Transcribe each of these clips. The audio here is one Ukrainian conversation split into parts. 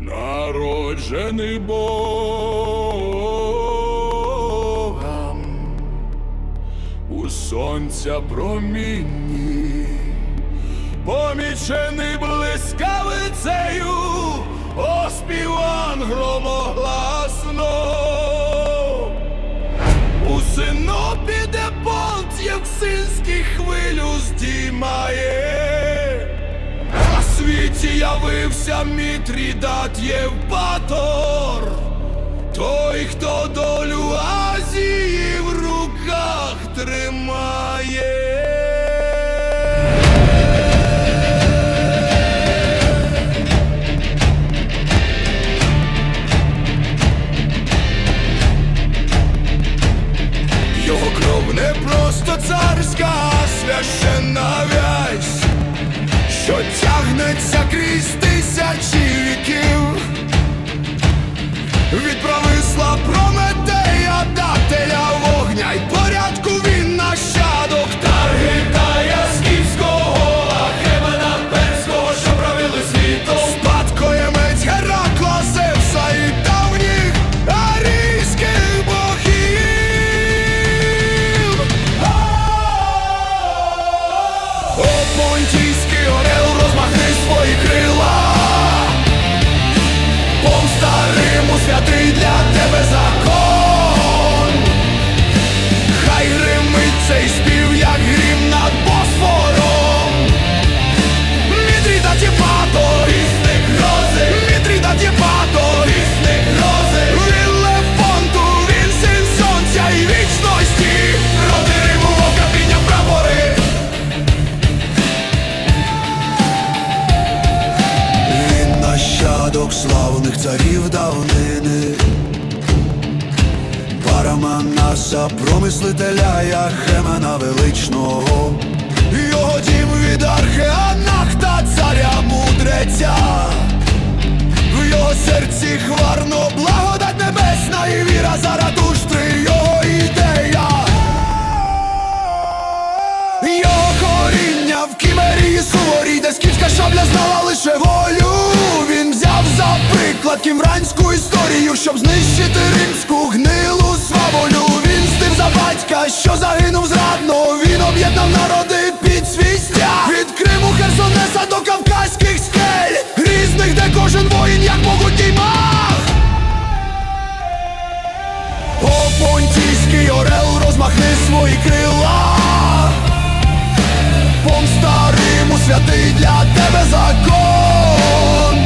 народжений Богом у сонця промінні, помічений блискавицею, оспіван громогласно. У синопі, де понт Євсинський хвилю здіймає. Світі явився Мітрідат Євпатор, той, хто долю лише волю. Він взяв за приклад кімранську історію, щоб знищити римську гнилу сваволю. Він стив за батька, що загинув зрадно. Він об'єднав народи під свій стяг Від Криму Херсонеса до Кавказьких скель, різних, де кожен воїн, як могутній маг. О, понтійський орел, розмахни свої крила. Святий для тебе закон.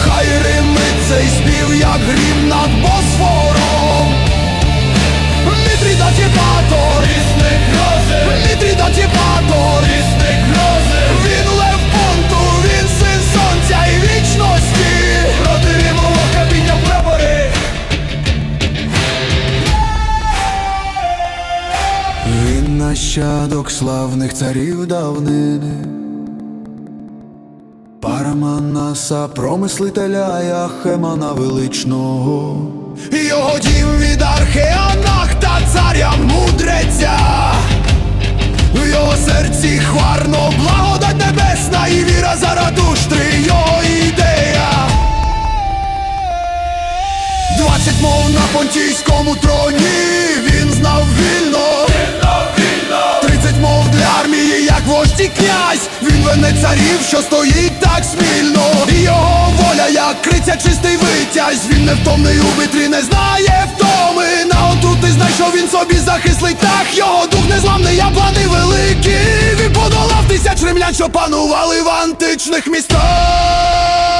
Хай римить цей спів, як грім над Босфором. Мітріда тіпато, різних грози, Мітріда да рісник нащадок славних царів давнини. Параманаса, промислителя Яхемана величного. Його дім від археанахта, царя мудреця. В його серці хварно благодать небесна і віра Заратуштри, його ідея. Двадцять мов на понтійському троні він знав вільно. Армії, як вождь і князь. Він вене царів, що стоїть так смільно. І його воля, як криця чистий витязь. Він невтомний у битві, не знає втоми. На отути знайшов він собі захист так. Його дух незламний, я плани великі. Він подолав тисяч римлян, що панували в античних містах.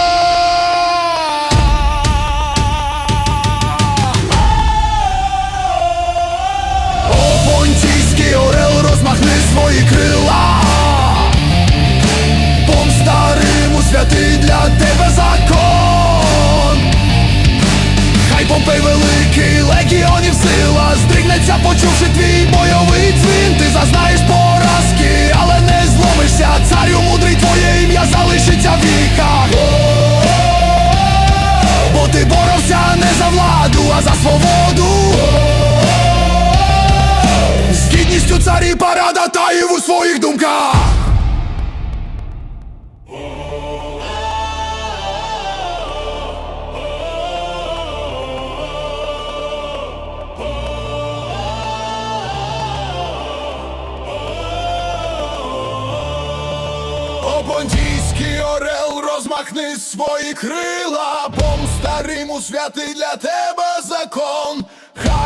Розмахни свої крила. Помста святий для тебе закон. Хай Помпей великий, легіонів сила, здригнеться, почувши твій бойовий дзвін. Ти зазнаєш поразки, але не зломишся. Царю мудрий, твоє ім'я залишиться в віках. Бо ти боровся не за владу, а за свободу. Царі таїв своїх думках. Понтійський орел розмахни свої крила, Бом стариму святий для тебе закон.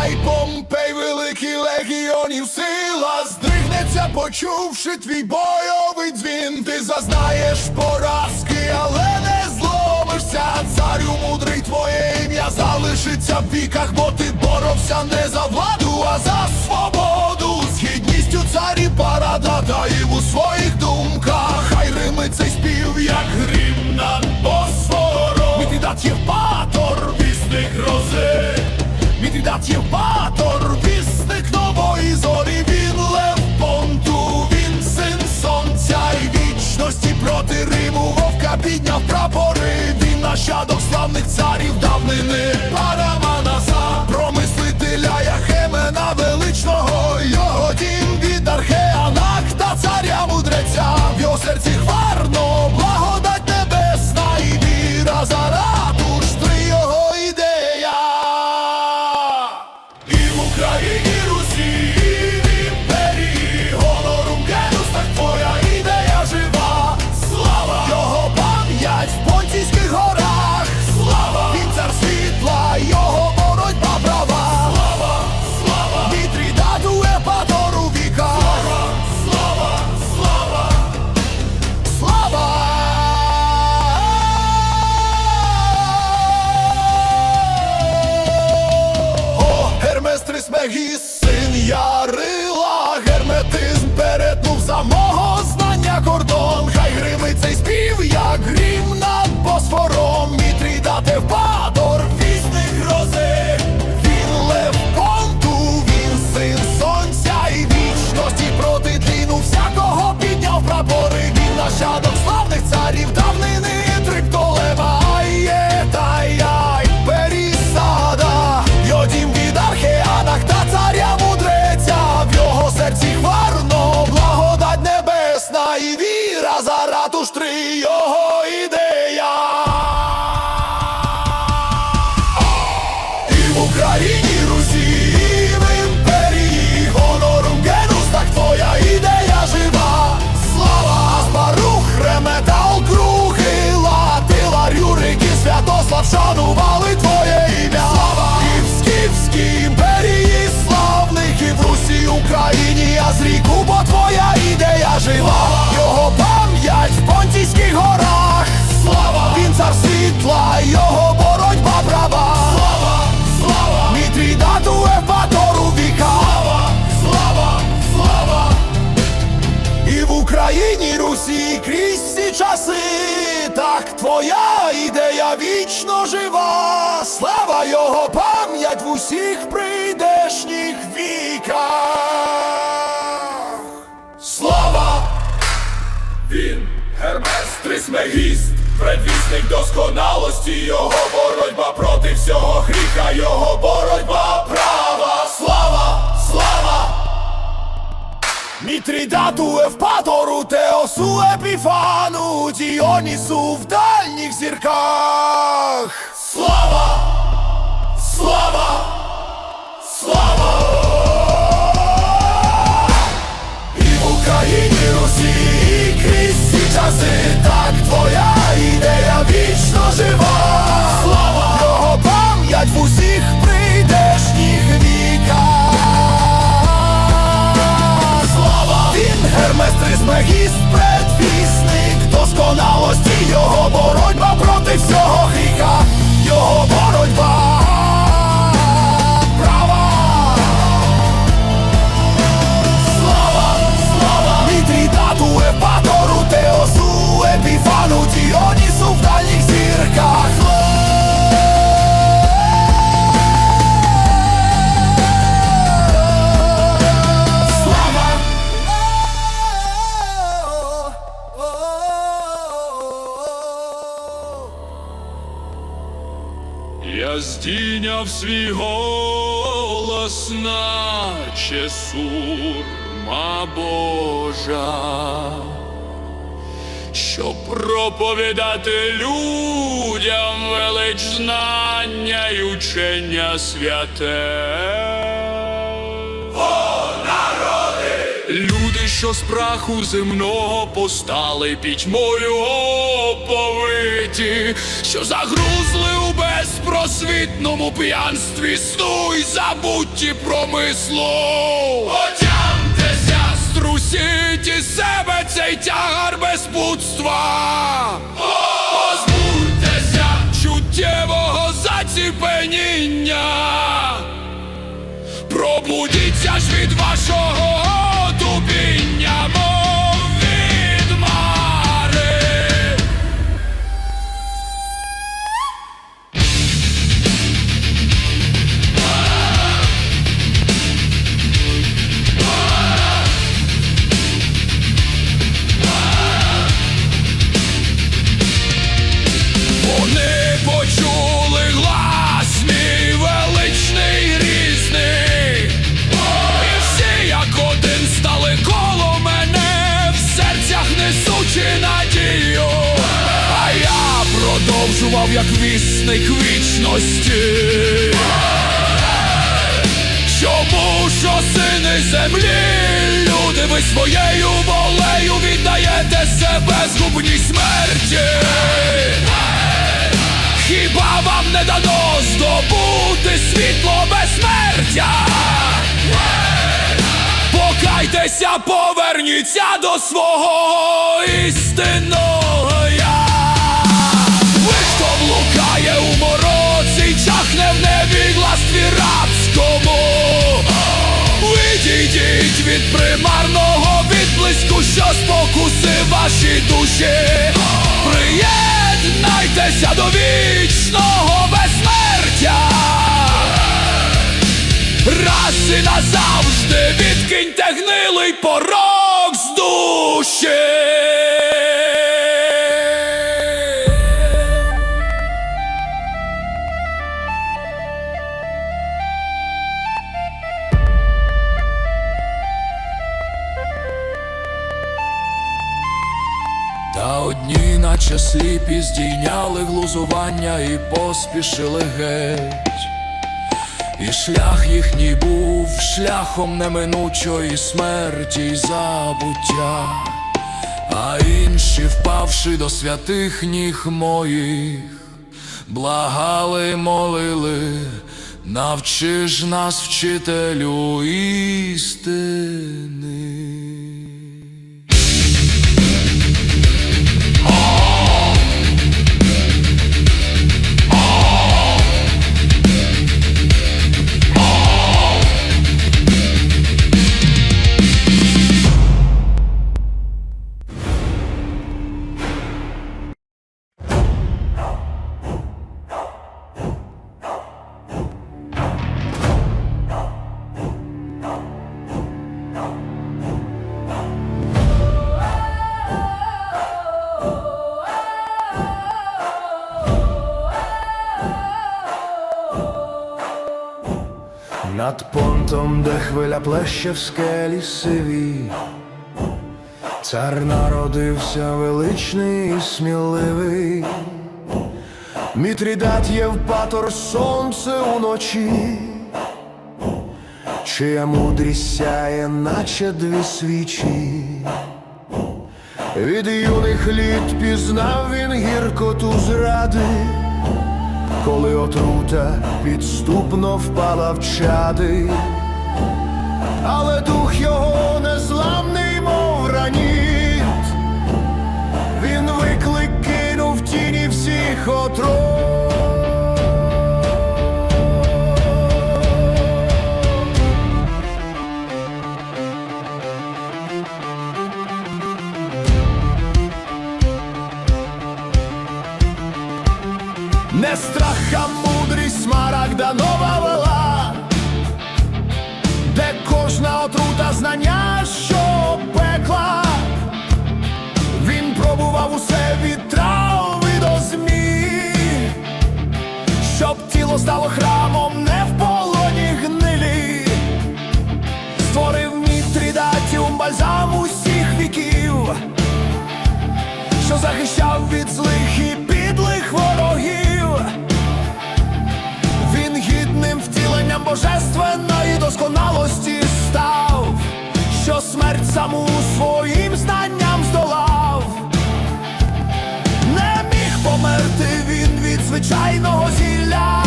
Хай Помпей великий легіонів сила здригнеться, почувши твій бойовий дзвін. Ти зазнаєш поразки, але не зломишся. Царю мудрий твоє ім'я залишиться в віках, бо ти боровся не за владу, а за свободу. З гідністю царі парада таїв у своїх думках. Хай рими цей спів, як грім над Босфором. Мітридат Євпатор, вісник нової зорі. Він лев понту, він син сонця і вічності проти Риму. Вовка підняв прапори. Він нащадок славних царів давнини. Параманаса, промислителя Яхемена величного. Його дім від археанакта, царя мудреця. В його серці жива Його пам'ять в Понтійських горах Слава! Він цар світла, його боротьба права Слава! Слава! Мітрідату Епатору віка Слава! Слава! Слава! І в Україні, Русі крізь всі часи, так твоя ідея вічно жива, слава його пам'ять в усіх прийдешніх Трисмегіст, предвісник досконалості, його боротьба проти всього гріха, його боротьба права, слава, слава! Мітрідату Евпатору, Теосу Епіфану, Діонісу в дальніх зірках. Слава! Слава! Слава! І в Україні, Русі, крізь часи, так твоя ідея вічно жива. Наче сурма Божа, щоб проповідати людям велич знання й учення святе. Люди, що з праху земного постали пітьмою оповиті, що загрузли у безпросвітному п'янстві сну й забутті промислу. Отямтеся, струсіть із себе цей тягар безпутства. Позбудьтеся чуттєвого заціпеніння. Пробудіться ж від вашого не дано здобути світло безсмертя? Покайтеся, поверніться до свого істинного я. Ви блукає у мороці, чахне в невігластві рабському. Відійдіть від примарного відблиску, що спокусив ваші душі. Приєднайтеся до вічного безсмертя. Раз і назавжди відкиньте гнилий порок з душі. Наче сліпі, здійняли глузування і поспішили геть. І шлях їхній був шляхом неминучої смерті й забуття, а інші, впавши до святих ніг моїх, благали, молили, навчи ж нас, вчителю істини. Понтом, де хвиля плеще в скелі сиві, цар народився величний і сміливий, Мітрідат Євпатор сонце уночі, чия мудрість сяє, наче дві свічі. Від юних літ пізнав він гіркоту зради. Коли отрута підступно впала в чади, але дух його незламний, мов граніт, він виклик кинув тіні всіх отров. Не страха мудрість смарагда нова отрута знання, що пекла, він пробував усе від трав і до змій, щоб тіло стало храмом, не в полоні гнилі, створив мітрідатіум бальзам усіх віків. Що захищав від злих і підлих ворогів. Він гідним втіленням божественної досконалості смерть саму своїм знанням здолав, не міг померти він від звичайного зілля,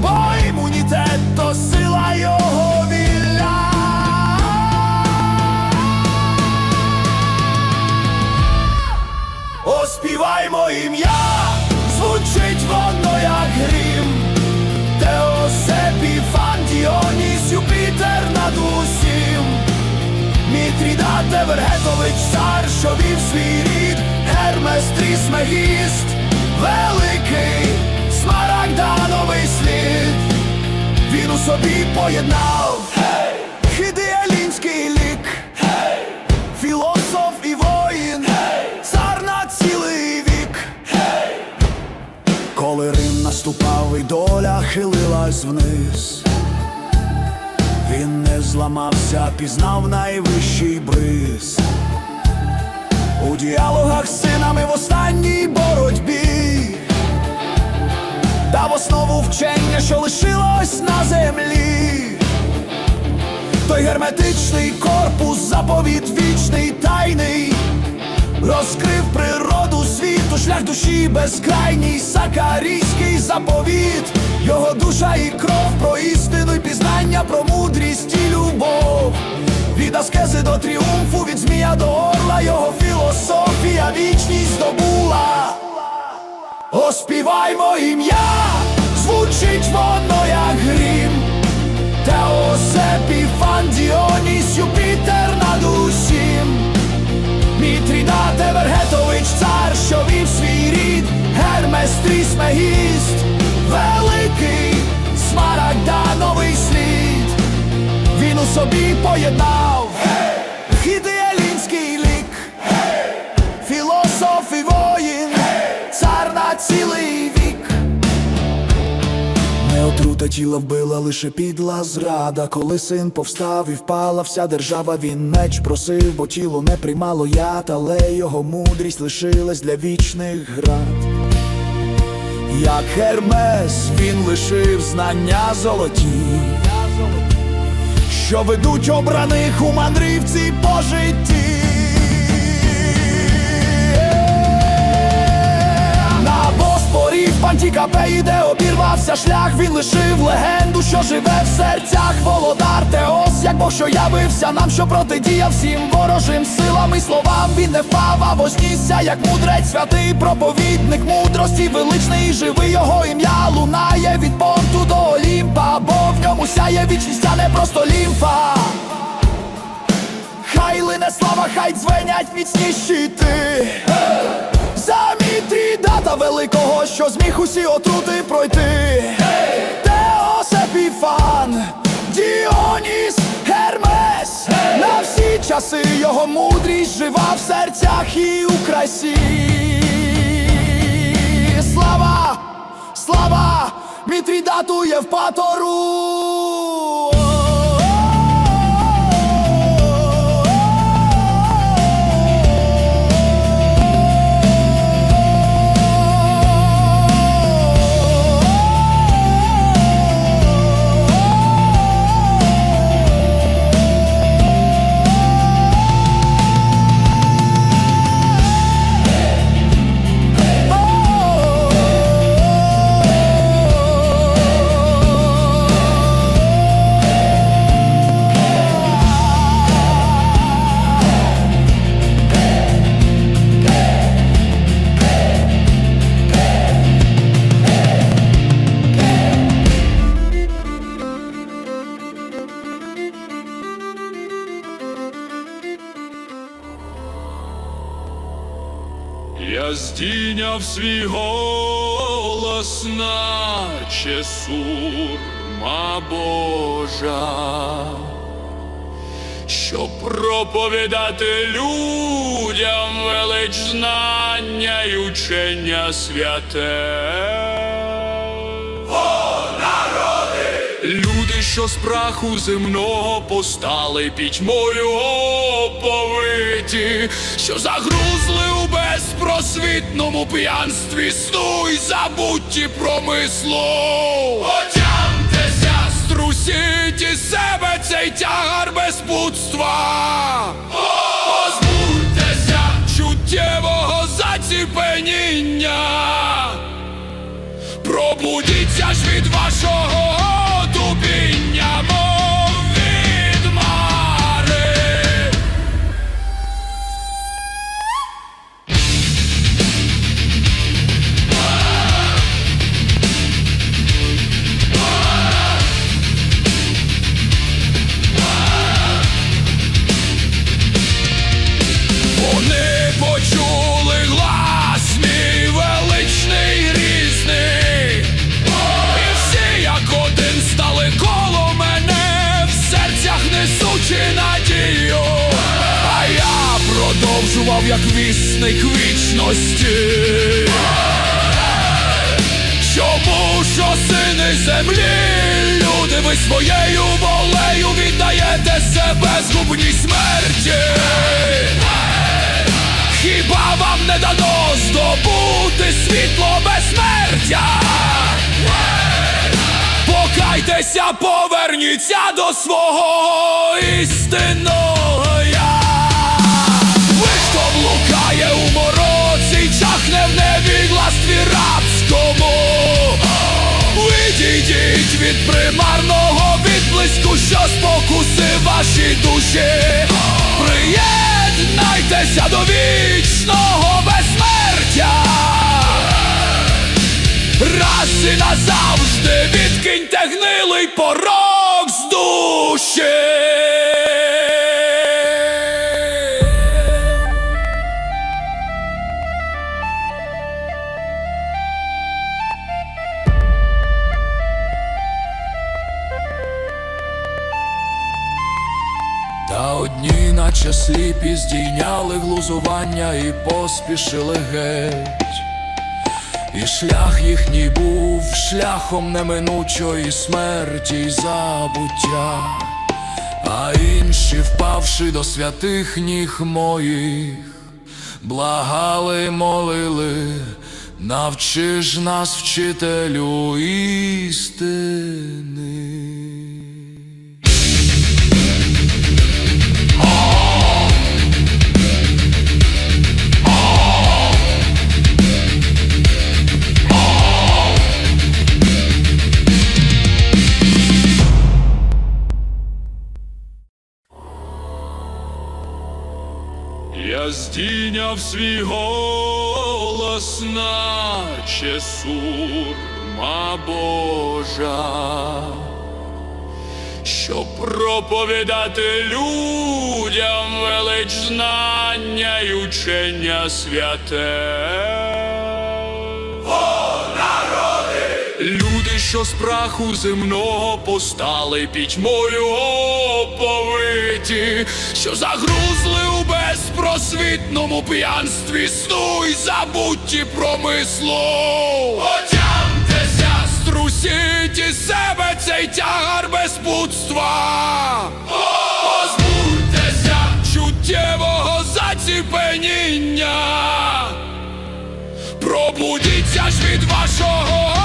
бо імунітет то сила його вілля. Оспіваймо ім'я. Мітрідат Евергетович, цар, що вів свій рід, Гермес Трісмегіст, великий смарагдановий слід. Він у собі поєднав. Хидеалінський лік, філософ і воїн, цар на цілий вік. Коли Рим наступав і доля хилилась вниз, він зламався, пізнав найвищий бриз. У діалогах з синами в останній боротьбі дав основу вчення, що лишилось на землі. Той герметичний корпус, заповіт вічний тайний, розкрив природу світу, шлях душі безкрайній, сакарійський заповіт, його душа і кров про істину і пізнання, про мудрість і любов. Від аскези до тріумфу, від змія до орла, його філософія вічність здобула. Оспіваймо ім'я, звучить воно як грім. Теос Епіфан, Діоніс, Юпітер. Мітрідат Евергетович, цар, що вів свій рід, Гермес Трісмегіст, великий смарагдановий слід. Він у собі поєднав. Хідеалінський лік, філософ і воїн, цар на цілий Не тіла вбила лише підла зрада. Коли син повстав і впала вся держава, він меч просив, бо тіло не приймало яд, але його мудрість лишилась для вічних град. Як Гермес він лишив знання золоті, що ведуть обраних у мандрівці по житті. В Пантікапеї, обірвався шлях, він лишив легенду, що живе в серцях володар Теос, як Бог, що явився нам, що протидіяв всім ворожим силам і словам. Він не впав, а вознісся, як мудрець, святий проповідник мудрості, величний, живий його ім'я лунає від понту до Олімпа, бо в ньому сяє вічність, а не просто лімфа. Хай лине слава, хай дзвенять міцні щити. За Мітрідата великого, що зміг усі отрути пройти. Теос Епіфан, Діоніс, Гермес, на всі часи його мудрість жива в серцях і у красі. Слава, слава, Мітрідату Євпатору! Здійняв свій голос, наче сурма Божа, щоб проповідати людям велич знання й учення святе. Люди, що з праху земного постали пітьмою оповиті, що загрузли у безпросвітному п'янстві сну й забутті промислу. Отямтеся, струсіть із себе цей тягар безпутства. Позбудьтеся чуттєвого заціпеніння. Пробудіться ж як вісник вічності. Чому ж сини землі, люди, ви своєю волею віддаєте себе згубній смерті? Хіба вам не дано здобути світло безсмертя? Покайтеся, поверніться до свого істинного Відійдіть від примарного відблиску, що спокусив ваші душі. Приєднайтеся до вічного безсмертя. Раз і назавжди відкиньте гнилий порок з душі. Наче сліпі, здійняли глузування і поспішили геть. І шлях їхній був шляхом неминучої смерті й забуття, а інші, впавши до святих ніг моїх, благали, молили, навчи ж нас, вчителю істини. Я здійняв свій голос, наче сурма Божа, щоб проповідати людям велич знання й учення святе. Люди, що з праху земного постали пітьмою оповиті, що загрузли у безпросвітному п'янстві сну й забутті промислу. Отямтеся, струсіть із себе цей тягар безпутства. Позбудьтеся чуттєвого заціпеніння. Пробудіться ж від вашого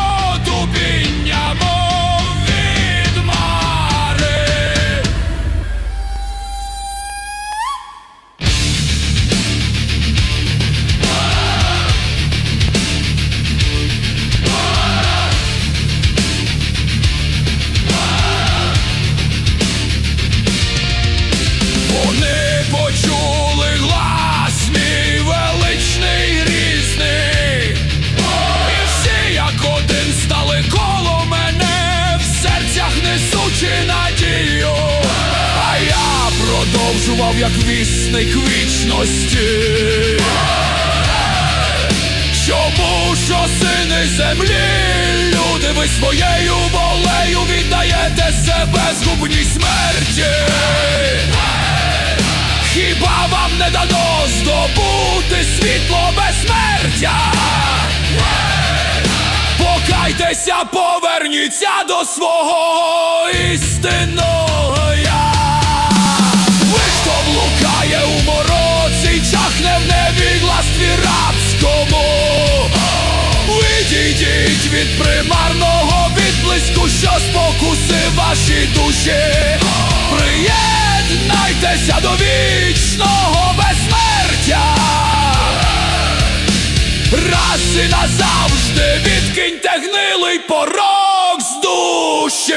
Покайтеся, поверніться до свого істинного я. Ви, хто блукає у мороці, чахне в невігластві рабському. Відійдіть від примарного відблиску, що спокусив ваші душі. Приєднайтеся до вічного безсмертя. Раз і назавжди відкиньте порок з душі.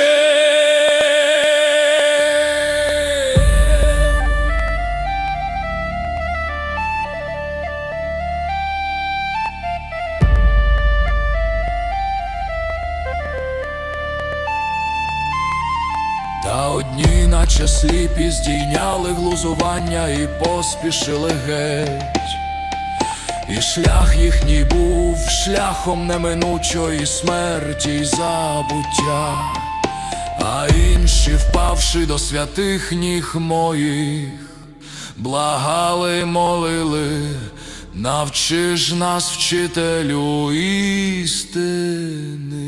Та одні, наче сліпі, здійняли глузування і поспішили геть. І шлях їхній був шляхом неминучої смерті й забуття, а інші, впавши до святих ніг моїх, благали, молили, навчи ж нас, вчителю істини.